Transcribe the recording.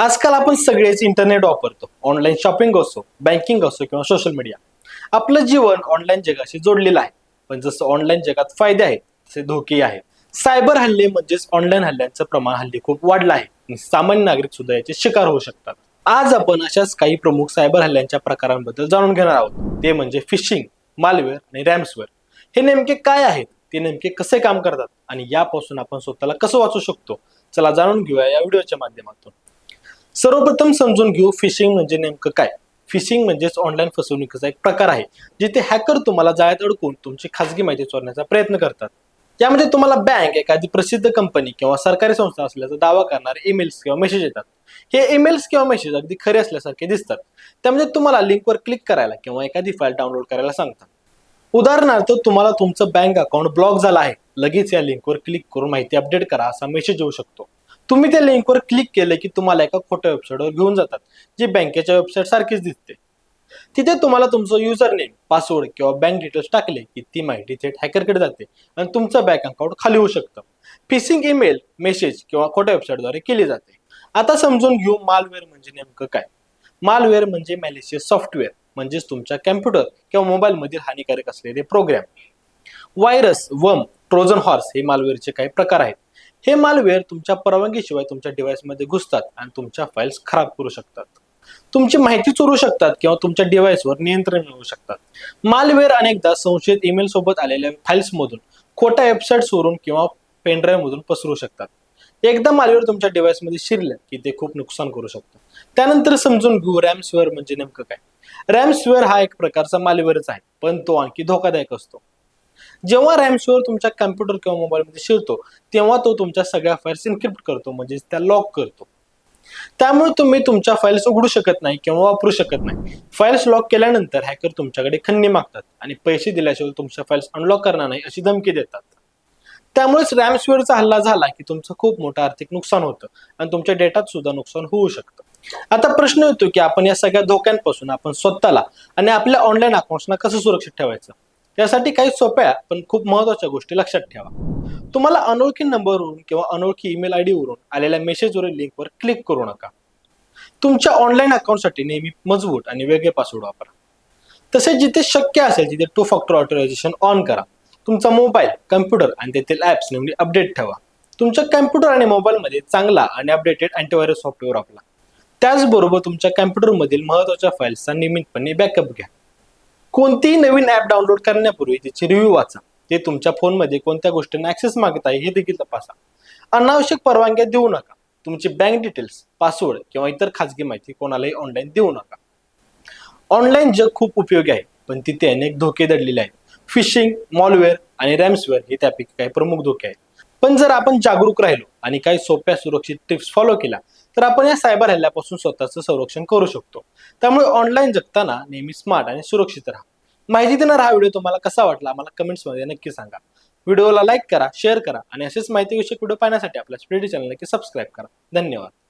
आजकाल आपण सगळेच इंटरनेट वापरतो. ऑनलाईन शॉपिंग असो बँकिंग असो किंवा सोशल मीडिया आपलं जीवन ऑनलाईन जगाशी जोडलेलं आहे. पण जसं ऑनलाईन जगात फायदे आहेत तसे धोकेही आहेत. सायबर हल्ले म्हणजेच ऑनलाईन हल्ल्यांचं प्रमाण हल्ली खूप वाढलं आहे. सामान्य नागरिक सुद्धा याचे शिकार होऊ शकतात. आज आपण अशाच काही प्रमुख सायबर हल्ल्यांच्या प्रकारांबद्दल जाणून घेणार आहोत. ते म्हणजे फिशिंग मालवेअर आणि रॅम्सवेअर हे नेमके काय आहेत? ते नेमके कसे काम करतात? आणि यापासून आपण स्वतःला कसं वाचू शकतो? चला जाणून घेऊया या व्हिडिओच्या माध्यमातून. सर्वप्रथम समजून घेऊ फिशिंग म्हणजे नेमकं काय? फिशिंग म्हणजेच ऑनलाईन फसवणुकीचा एक प्रकार आहे जिथे हॅकर तुम्हाला जाळ्यात अडकून तुमची खाजगी माहिती चोरण्याचा प्रयत्न करतात. यामध्ये तुम्हाला बँक एखादी प्रसिद्ध कंपनी किंवा सरकारी संस्था असल्याचा दावा करणारे ईमेल्स किंवा मेसेज येतात. हे ईमेल्स किंवा मेसेज अगदी खरे असल्यासारखे दिसतात. त्यामध्ये तुम्हाला लिंकवर क्लिक करायला किंवा एखादी फाईल डाउनलोड करायला सांगतात. उदाहरणार्थ तुम्हाला तुमचं बँक अकाउंट ब्लॉक झालं आहे. लगेच या लिंकवर क्लिक करून माहिती अपडेट करा असा मेसेज येऊ शकतो. तुम्ही त्या लिंकवर क्लिक केलं की तुम्हाला एका खोट्या वेबसाईटवर घेऊन जातात जी बँकेच्या वेबसाईट सारखीच दिसते. तिथे तुम्हाला तुमचं युजर नेम पासवर्ड किंवा बँक डिटेल्स टाकले की ती माहिती थेट हॅकरकडे जाते आणि तुमचं बँक अकाउंट खाली होऊ शकतं. फिशिंग ईमेल मेसेज किंवा खोट्या वेबसाईटद्वारे केली जाते. आता समजून घेऊ मालवेअर म्हणजे नेमकं काय. मालवेअर म्हणजे मॅलिशियस सॉफ्टवेअर म्हणजेच तुमच्या कॅम्प्युटर किंवा मोबाईलमधील हानिकारक असलेले program virus worm trojan horse हे मालवेअरचे काही प्रकार आहेत. हे मालवेअर तुमच्या परवानगीशिवाय तुमच्या डिव्हाइसमध्ये घुसतात आणि तुमच्या फाईल्स खराब करू शकतात. तुमची माहिती चोरू शकतात किंवा तुमच्या डिव्हाइसवर नियंत्रण मिळवू शकतात. मालवेअर अनेकदा संशयित ईमेल सोबत आलेल्या फाईल्समधून खोट्या वेबसाईट्सवरून किंवा पेनड्राईव्ह मधून पसरू शकतात. एकदा मालवेअर तुमच्या डिव्हाइसमध्ये शिरलं की ते खूप नुकसान करू शकतं. त्यानंतर समजून घेऊ रॅम्सवेअर म्हणजे नेमकं काय. रॅम्सवेअर हा एक प्रकारचा मालवेअरच आहे पण तो आणखी धोकादायक असतो. जेव्हा रॅमस्वेअर तुमच्या कम्प्युटर किंवा मोबाईलमध्ये शिरतो तेव्हा तो तुमच्या सगळ्या फाईल्स इन्क्रिप्ट करतो म्हणजेच त्या लॉक करतो. त्यामुळे तुम्ही तुमच्या फाईल्स उघडू शकत नाही किंवा वापरू शकत नाही. फाईल्स लॉक केल्यानंतर हॅकर तुमच्याकडे खंडणी मागतात आणि पैसे दिल्याशिवाय तुमच्या फाईल्स अनलॉक करणार नाही अशी धमकी देतात. त्यामुळेच रॅमस्वेअरचा हल्ला झाला की तुमचं खूप मोठं आर्थिक नुकसान होतं आणि तुमच्या डेटात सुद्धा नुकसान होऊ शकतं. आता प्रश्न येतो की आपण या सगळ्या धोक्यांपासून आपण स्वतःला आणि आपल्या ऑनलाईन अकाउंट्सना कसं सुरक्षित ठेवायचं? यासाठी काही सोप्या पण खूप महत्त्वाच्या गोष्टी लक्षात ठेवा. तुम्हाला अनोळखी नंबरवरून किंवा अनोळखी ईमेल आय वरून आलेल्या मेसेजवरील लिंकवर क्लिक करू नका. तुमच्या ऑनलाईन अकाउंटसाठी नेहमी मजबूत आणि वेगळे पासवर्ड वापरा. तसेच जिथे शक्य असेल तिथे टू फॅक्टर ऑटोरायझेशन ऑन करा. तुमचा मोबाईल कम्प्युटर आणि तेथील ॲप्स नेहमी अपडेट ठेवा. तुमच्या कम्प्युटर आणि मोबाईलमध्ये चांगला आणि अपडेटेड अँटीव्हायरस सॉफ्टवेअर वापरा. त्याचबरोबर तुमच्या कम्प्युटरमधील महत्त्वाच्या फाईल्सचा नियमितपणे बॅकअप घ्या. कोणतीही नवीन ॲप डाउनलोड करण्यापूर्वी त्याचे रिव्ह्यू वाचा. ते तुमच्या फोनमध्ये कोणत्या गोष्टींना ऍक्सेस मागत आहे हे देखील तपासा. अनावश्यक परवानग्या देऊ नका. तुमची बँक डिटेल्स पासवर्ड किंवा इतर खाजगी माहिती कोणालाही ऑनलाईन देऊ नका. ऑनलाईन जग खूप उपयोगी आहे पण तिथे अनेक धोके दडलेले आहेत. फिशिंग मॉलवेअर आणि रॅम्सवेअर हे त्यापैकी काही प्रमुख धोके आहेत. पण जर आपण जागरूक राहिलो आणि काही सोप्या सुरक्षित टिप्स फॉलो केल्या तर आपण या सायबर हल्ल्यापासून स्वतःचं संरक्षण करू शकतो. त्यामुळे ऑनलाईन जगताना नेहमी स्मार्ट आणि सुरक्षित राहा. माहिती देणारा हा व्हिडिओ तुम्हाला कसा वाटला मला कमेंट्समध्ये नक्की सांगा. व्हिडिओला लाईक करा शेअर करा आणि असेच माहितीविषयक व्हिडिओ पाहण्यासाठी आपल्या स्प्रेडी चॅनल नक्की सबस्क्राईब करा. धन्यवाद.